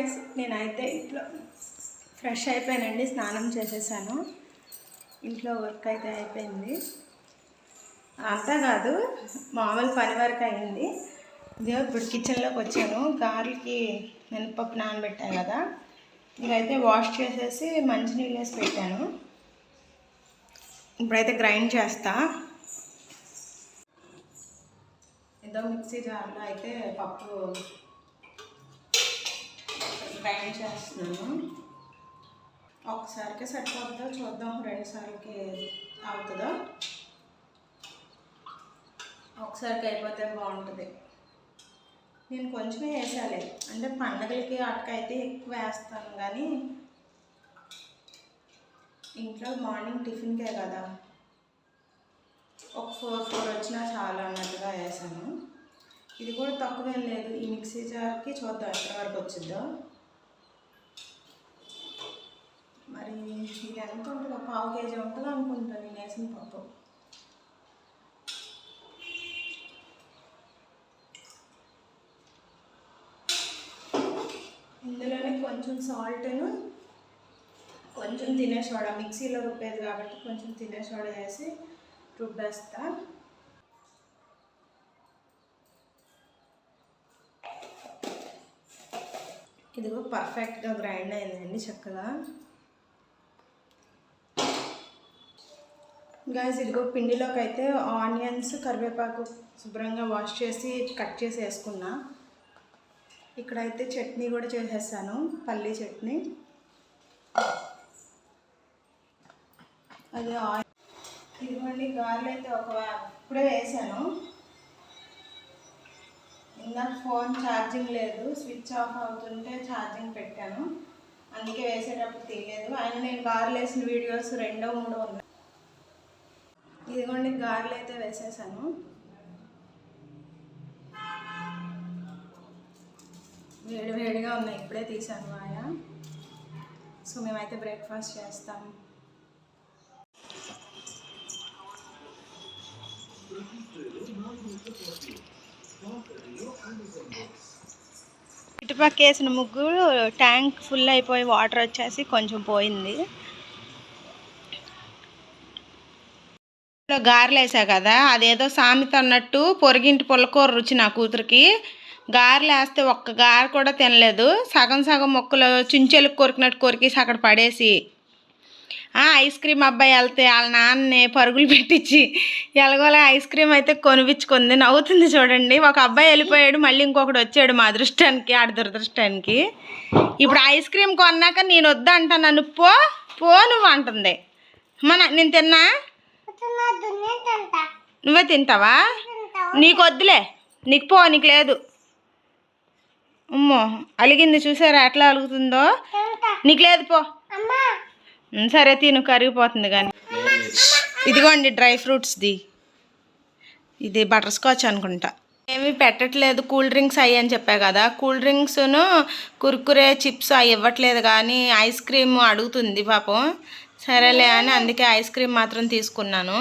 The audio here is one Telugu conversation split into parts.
గైస్ నేనైతే ఇంట్లో ఫ్రెష్ అయిపోయానండి స్నానం చేసేసాను. ఇంట్లో వర్క్ అయితే అయిపోయింది. అంతా కాదు మామూలు పని వరకు అయింది. ఇదిగో ఇప్పుడు కిచెన్లోకి వచ్చాను. గార్లకి మినపప్పు నానబెట్టాను కదా. ఇదైతే వాష్ చేసేసి మంచినీళ్ళు వేసి పెట్టాను. ఇప్పుడైతే గ్రైండ్ చేస్తా. ఏదో మిక్సీ జార్లో అయితే పప్పు గ్రైండ్ చేస్తున్నాను ఒకసారికి సరిపోతుందో? చూద్దాం. రెండుసార్లకి అవుతుందో? ఒకసారికి అయిపోతే బాగుంటుంది. నేను కొంచెమే వేసాలి. అంటే పండగలకి అటుకైతే ఎక్కువ వేస్తాను కానీ ఇంట్లో మార్నింగ్ టిఫిన్కే కదా. ఒక ఫోర్ ఫోర్ వచ్చినా చాలా అన్నట్టుగా వేసాను. ఇది కూడా తక్కువేం లేదు. ఈ మిక్సీ జార్కి చూద్దాం ఎక్కడి వరకు వచ్చిందో. మరి ఇది ఎంత ఉంటుంది పావు కేజీ ఉంటుంది అనుకుంటాను నేను వేసిన పప్పు. ఇందులోనే కొంచెం సాల్ట్ను కొంచెం తినే సోడా మిక్సీలో రుబ్బేది కాబట్టి కొంచెం తినే సోడా వేసి రుబ్బేస్తా. ఇదిగో పర్ఫెక్ట్గా గ్రైండ్ అయిందండి చక్కగా. గాయస్ ఇదిగో పిండిలోకి అయితే ఆనియన్స్ కరివేపాకు శుభ్రంగా వాష్ చేసి కట్ చేసి వేసుకున్నా. ఇక్కడైతే చట్నీ కూడా చేసేసాను పల్లీ చట్నీ. అది ఆయిల్ ఇదిగోండి గారెలు అయితే ఒక ఇప్పుడే వేసాను. ఇందాక ఫోన్ ఛార్జింగ్ లేదు స్విచ్ ఆఫ్ అవుతుంటే ఛార్జింగ్ పెట్టాను. అందుకే వేసేటప్పుడు తీయలేదు. ఆయన నేను గారెలు వేసిన వీడియోస్ రెండో మూడో ఉన్నాయి. ఇదిగోండి గారెలు అయితే వేసేసాను. వేడి వేడిగా ఉన్నాయి ఇప్పుడే తీసాను ఆయా సో మేమైతే బ్రేక్ఫాస్ట్ చేస్తాం. ఇటుపక్క వేసిన ముగ్గు ట్యాంక్ ఫుల్ అయిపోయి వాటర్ వచ్చేసి కొంచెం పోయింది. గారెలు వేసా కదా అదేదో సామెత అన్నట్టు పొరిగింటి పుల్లకూర రుచి నా కూతురికి. గారెలు వేస్తే ఒక్క గారె కూడా తినలేదు. సగం సగం మొక్కలు చుంచెలకు కొరికినట్టు కొరికేసి అక్కడ పడేసి ఐస్ క్రీమ్ అబ్బాయి వెళ్తే వాళ్ళ నాన్నని పరుగులు పెట్టించి ఎలాగోలా ఐస్ క్రీమ్ అయితే కొనిపించుకుంది. నవ్వుతుంది చూడండి. ఒక అబ్బాయి వెళ్ళిపోయాడు మళ్ళీ ఇంకొకటి వచ్చాడు మా అదృష్టానికి ఆడ దురదృష్టానికి. ఇప్పుడు ఐస్ క్రీమ్ కొన్నాక నేను వద్దా అంటాను నన్ను పో పో నువ్వు అంటుంది. మన నేను తిన్నా? నువ్వే తింటావా? నీకు వద్దులే. నీకు పో నీకు లేదు. అమ్మో అలిగింది చూసారా? ఎట్లా అలుగుతుందో? నీకు లేదు పో. సరే తిను కరిగిపోతుంది కానీ. ఇదిగోండి డ్రై ఫ్రూట్స్ది ఇది బటర్ స్కాచ్ అనుకుంటా. ఏమీ పెట్టట్లేదు. కూల్ డ్రింక్స్ అయ్యి అని చెప్పా కదా. కూల్ డ్రింక్స్ను కుర్కురే చిప్స్ అవి ఇవ్వట్లేదు కానీ ఐస్ క్రీమ్ అడుగుతుంది పాపం. సరేలే అని అందుకే ఐస్ క్రీమ్ మాత్రం తీసుకున్నాను.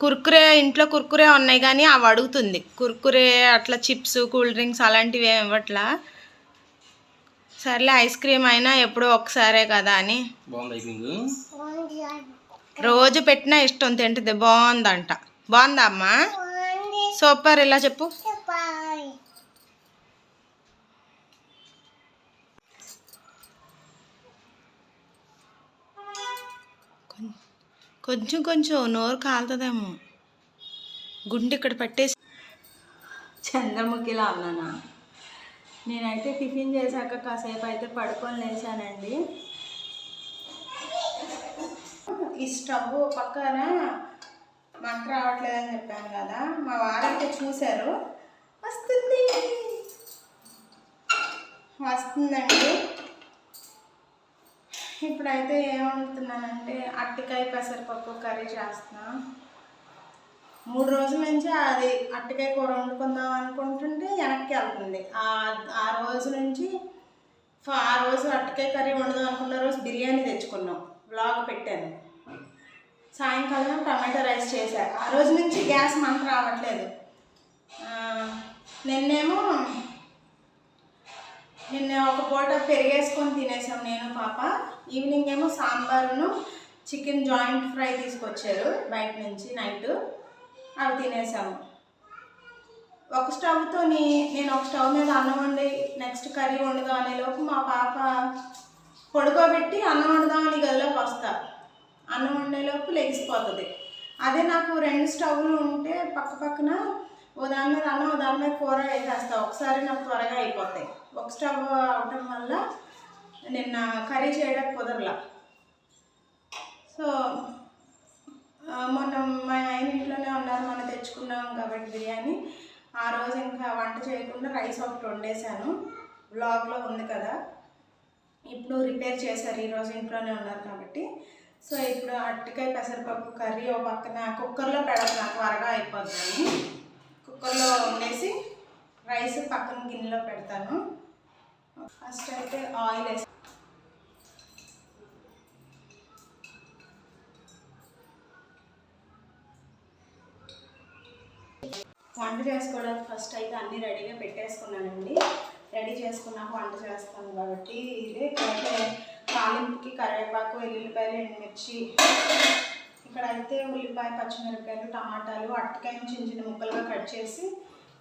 కుర్కురే ఇంట్లో కుర్కురే ఉన్నాయి కానీ అవి అడుగుతుంది. కుర్కురే అట్లా చిప్స్ కూల్ డ్రింక్స్ అలాంటివి ఏమి ఇవ్వట్లా? సర్లే ఐస్ క్రీమ్ అయినా ఎప్పుడో ఒకసారే కదా అని. రోజు పెట్టినా ఇష్టం తింటుంది. బాగుందంట. బాగుందా అమ్మా? సూపర్. ఇలా చెప్పు. కొంచెం కొంచెం నోరు కాలుతుందేమో. గుండె ఇక్కడ పట్టేసి చంద్రముఖిలా ఉన్నానా? నేనైతే టిఫిన్ చేశాక కాసేపు అయితే పడుకొని లేచానండి. ఈ స్టవ్ పక్కన మంట రావట్లేదని చెప్పాను కదా మా వారైతే చూశారు. వస్తుంది. వస్తుందండి. ఇప్పుడైతే ఏమంటున్నానంటే అట్టికాయ పెసరపప్పు కర్రీ చేస్తున్నా. మూడు రోజుల నుంచి అది అట్టికాయ కూర వండుకుందాం అనుకుంటుంటే వెనక్కి వెళ్తుంది. ఆ ఆ రోజు నుంచి ఆ రోజు అట్టకాయ కర్రీ వండుదాం అనుకున్న రోజు బిర్యానీ తెచ్చుకున్నాం. బ్లాగ్ పెట్టాను. సాయంకాలం టమాటా రైస్ చేశాను ఆ రోజు నుంచి గ్యాస్ మంట రావట్లేదు. నిన్నేమో నిన్న ఒక పూట పెరిగేసుకొని తినేసాం నేను పాప. ఈవినింగ్ ఏమో సాంబారును చికెన్ జాయింట్ ఫ్రై తీసుకొచ్చారు బయట నుంచి నైట్. అవి తినేసాము. ఒక స్టవ్తో నేను ఒక స్టవ్ మీద అన్నం వండి నెక్స్ట్ కర్రీ వండుదాం అనేలోపు మా పాప పడుకోబెట్టి అన్నం వండుదామని గదిలోకి వస్తా. అన్నం వండేలోపు లెగిసిపోతుంది. అదే నాకు రెండు స్టవ్లు ఉంటే పక్క పక్కన ఓ దాని మీద అన్నం ఓ దాని మీద కూర వేసేస్తా. ఒకసారి నాకు త్వరగా అయిపోతాయి. ఒక స్టవ్ అవటం వల్ల నిన్న కర్రీ చేయడం కుదరలా. సో మొన్న మా ఆయన ఇంట్లోనే ఉన్నారు మనం తెచ్చుకున్నాం కాబట్టి బిర్యానీ. ఆ రోజు ఇంకా వంట చేయకుండా రైస్ ఒకటి వండేసాను బ్లాగ్లో ఉంది కదా. ఇప్పుడు రిపేర్ చేశారు ఈరోజు ఇంట్లోనే ఉన్నారు కాబట్టి. సో ఇప్పుడు అరటికాయ పెసరపప్పు కర్రీ ఒక పక్కన కుక్కర్లో పెడతాను త్వరగా అయిపోతుంది కుక్కర్లో వండేసి రైస్ పక్కన గిన్నెలో పెడతాను. ఫస్ట్ అయితే ఆయిల్ వేసి వంట చేసుకోవడానికి ఫస్ట్ అయితే అన్నీ రెడీగా పెట్టేసుకున్నానండి. రెడీ చేసుకున్నాక వంట చేస్తాను కాబట్టి ఇదే అయితే తాలింపుకి కరివేపాకు వెల్లుల్లిపాయలు ఎండుమిర్చి. ఇక్కడ అయితే ఉల్లిపాయ పచ్చిమిరపకాయలు టమాటాలు అట్టకాయలు చిన్న చిన్న ముక్కలుగా కట్ చేసి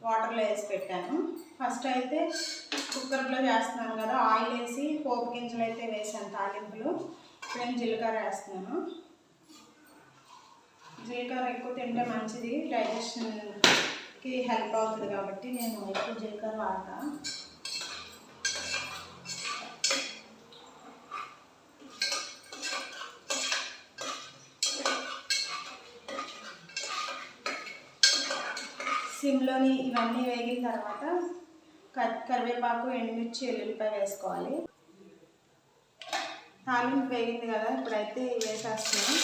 వాటర్లో వేసి పెట్టాను. ఫస్ట్ అయితే కుక్కర్లో చేస్తున్నాను కదా ఆయిల్ వేసి పోపు గింజలు అయితే వేసాను తాలింపులు. ఇప్పుడు నేను జీలకర్ర వేస్తున్నాను. జీలకర్ర ఎక్కువ తింటే మంచిది. డైజెషన్కి హెల్ప్ అవుతుంది కాబట్టి నేను ఎక్కువ జీలకర్ర వాడతాను సిమ్లోని ఇవన్నీ వేగిన తర్వాత కరివేపాకు ఎండుమిర్చి ఎల్లుల్లిపాయ వేసుకోవాలి. తాలింపు వేగింది కదా ఇప్పుడైతే వేసేస్తున్నాం.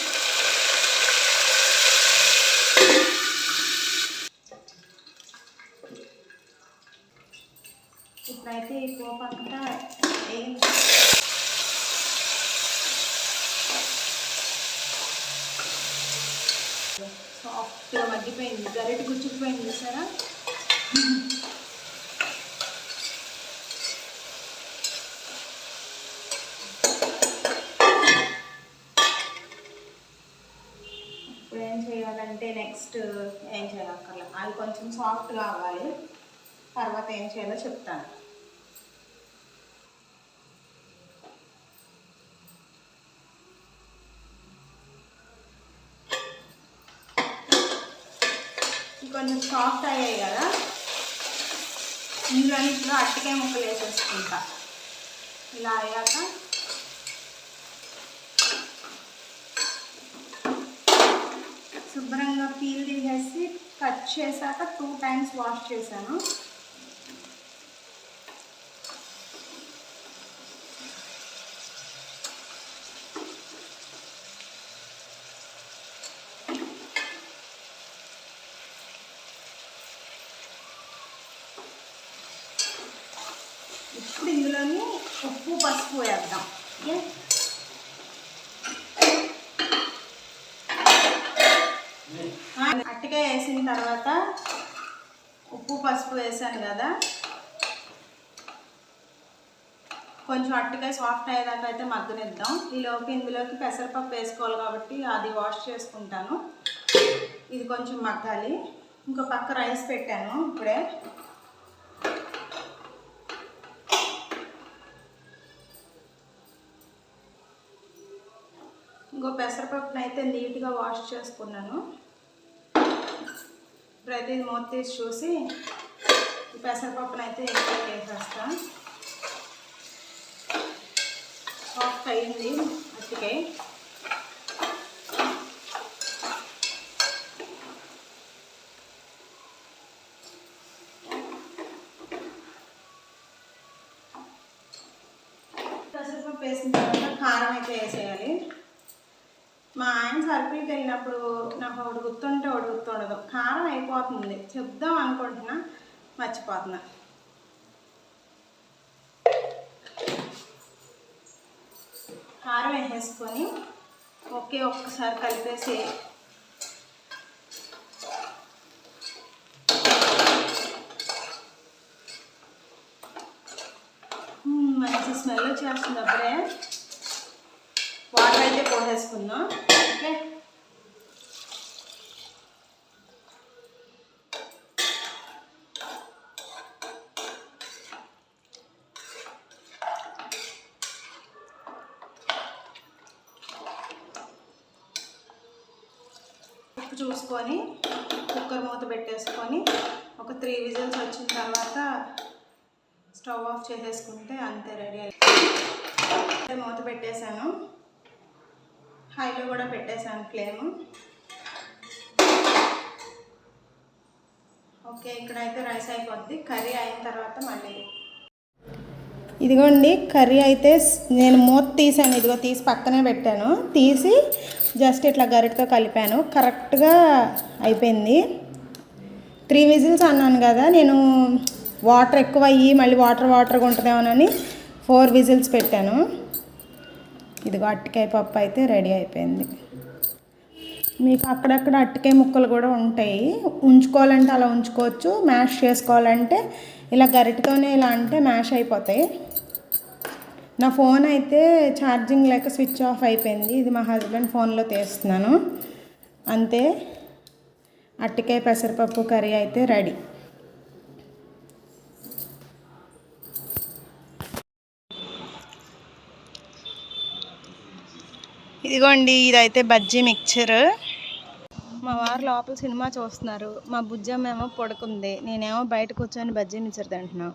ఇప్పుడైతే ఈ పోపు అంతా వేగింది. సాఫ్ట్గా మగ్గిపోయింది. గరిటె గుచ్చుకుపోయింది చూసారా ఇప్పుడు ఏం చేయాలంటే నెక్స్ట్ ఏం చేయక్కర్లే అది కొంచెం సాఫ్ట్ కావాలి తర్వాత ఏం చేయాలో చెప్తాను. కొంచెం సాఫ్ట్ అయ్యాయి కదా. ఇందులో ఇప్పుడు అట్టికాయ ముక్కలు వేసేసుకుంటా. ఇలా అయ్యాక శుభ్రంగా పీల్ తీసేసి కట్ చేశాక టూ టైమ్స్ వాష్ చేశాను. ఇప్పుడు ఉప్పు పసుపు వేద్దాం. ఓకే? వేసిన తర్వాత ఉప్పు పసుపు వేసాను కదా. కొంచెం అట్టకాయ సాఫ్ట్ అయ్యేదాకా అయితే మగ్గనిద్దాం. ఈలోపు ఇందులోకి పెసరపప్పు వేసుకోవాలి కాబట్టి అది వాష్ చేసుకుంటాను. ఇది కొంచెం మగ్గాలి. ఇంకో పక్క రైస్ పెట్టాను ఇప్పుడే. ఇంకో పెసరపప్పును అయితే నీట్గా వాష్ చేసుకున్నాను. ప్రతి మూత తీసి చూసి పెసరపప్పును అయితే ఇంట్లో వేసేస్తా. సాఫ్ట్ అయింది అట్టికే పెసరపప్పు వేసిన తర్వాత కారం అయితే వేసేయాలి. మా ఆయన సర్కిల్కి వెళ్ళినప్పుడు నాకు ఒకటి గుర్తుంటే ఒకటి గుర్తుండదు. కారం అయిపోతుంది. చెప్దాం అనుకుంటున్నా మర్చిపోతున్నా. కారం వేసేసుకొని ఒకే ఒక్కసారి కలిపేసి మంచి స్మెల్ వచ్చేస్తుంది అప్పుడే. వేసుకుందాం ఓకే. చూసుకొని కుక్కర్ మూత పెట్టేసుకొని ఒక త్రీ విజిల్స్ వచ్చిన తర్వాత స్టవ్ ఆఫ్ చేసేసుకుంటే అంతే రెడీ అయిపోయింది మూత పెట్టేశాను. హైలో కూడా పెట్టేశాను ఫ్లేమ్ ఓకే ఇక్కడైతే రైస్ అయిపోద్ది. కర్రీ అయిన తర్వాత మళ్ళీ. ఇదిగోండి కర్రీ అయితే నేను మూత తీసాను. ఇదిగో తీసి పక్కనే పెట్టాను. తీసి జస్ట్ ఇట్లా గరిటతో కలిపాను. కరెక్ట్గా అయిపోయింది. త్రీ విజిల్స్ అన్నాను కదా నేను వాటర్ ఎక్కువ అయ్యి మళ్ళీ వాటర్ వాటర్గా ఉంటుందేమోనని ఫోర్ విజిల్స్ పెట్టాను. ఇదిగో అట్టకాయ పప్పు అయితే రెడీ అయిపోయింది. మీకు అక్కడక్కడ అట్టకాయ ముక్కలు కూడా ఉంటాయి. ఉంచుకోవాలంటే అలా ఉంచుకోవచ్చు. మ్యాష్ చేసుకోవాలంటే ఇలా గరిటతోనే ఇలా అంటే మ్యాష్ అయిపోతాయి. నా ఫోన్ అయితే ఛార్జింగ్ లేక స్విచ్ ఆఫ్ అయిపోయింది. ఇది మా హస్బెండ్ ఫోన్లో తీస్తున్నాను. అంతే. అట్టకాయ పెసరపప్పు కర్రీ అయితే రెడీ. ఇదిగోండి ఇదైతే బజ్జీ మిక్చర్. మా వారు లోపల సినిమా చూస్తున్నారు. మా బుజ్జమ్మ ఏమో పడుకుంది. నేనేమో బయట కూర్చొని బజ్జీ మిక్చర్ తింటున్నా.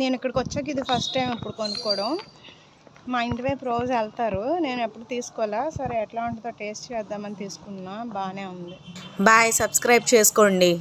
నేను ఇక్కడికి వచ్చాక ఇది ఫస్ట్ టైం ఇప్పుడు కొనుక్కోవడం. మా ఇంటి వైపు రోజు వెళ్తారు. నేను ఎప్పుడు తీసుకోవాలా సరే ఎట్లా ఉంటుందో టేస్ట్ చేద్దామని తీసుకున్నా. బాగానే ఉంది. బాయ్ సబ్స్క్రైబ్ చేసుకోండి.